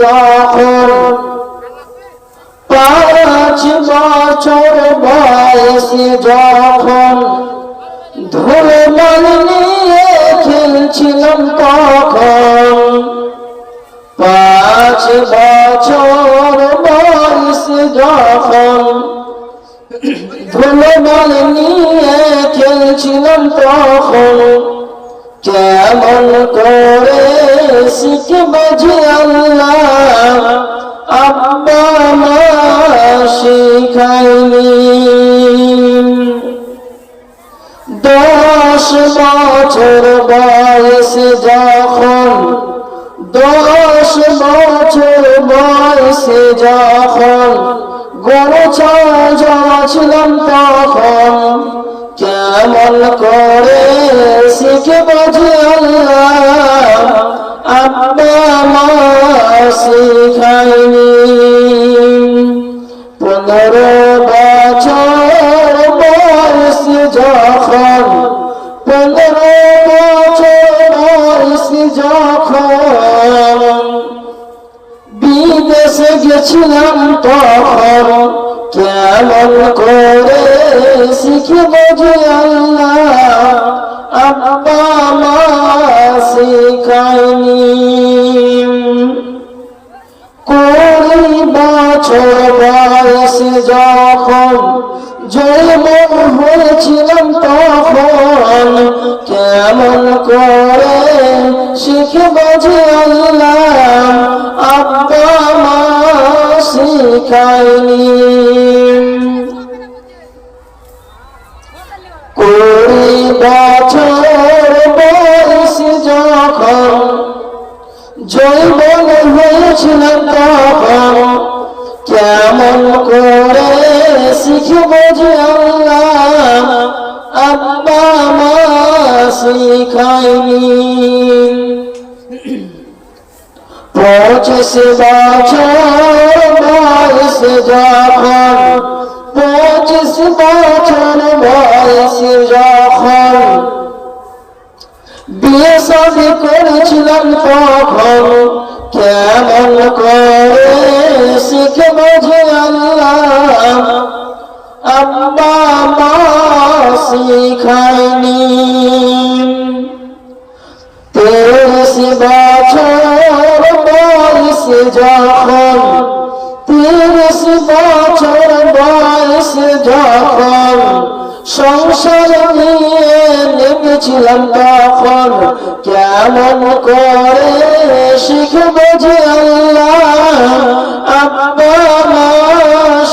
যখন পাঁচ বছর বয়স যখন ধুলমল নিয়ে খেলছিলাম তখন। পাঁচ বছর বয়স যখন ধুলমল নিয়ে খেলছিলাম তখন, কেমন করে শিখবে বছর বয়স যখন দশ বছর বয়স যখন গরু ছিলাম তখন কেমন করে শিখব যে আল্লাহ? আব্বা মা শিখাইনি তখন কেমন করে আব্বা মা শিখায়নি। কুড়ি বছর বয়স যখন জন্ম হয়েছিলাম তখন, কেমন করে শিখব যে আল্লাহ শিখায়নি কুড়ি বছর বয়স যখন জৈবন হয়েছিল তখন কেমন করে শিখব যে পঁচিশ বছর বয়স যখন পঁচিশ বছর বয়স যখন বিয়ে শাদি করেছিলাম তখন কেমন করে শিখব যে আল্লাহ আব্বা মা শিখায়নি সংসার নিয়ে নেমেছিলাম তখন কেমন করে শিখব যে আল্লাহ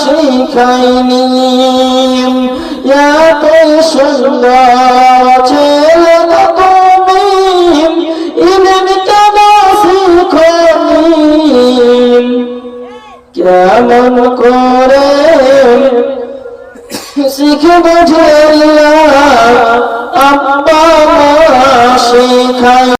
শিখাইনি এত সুন্দর কেমন করে শিখে বোঝে আল্লাহ আব্বা মা শেখায়।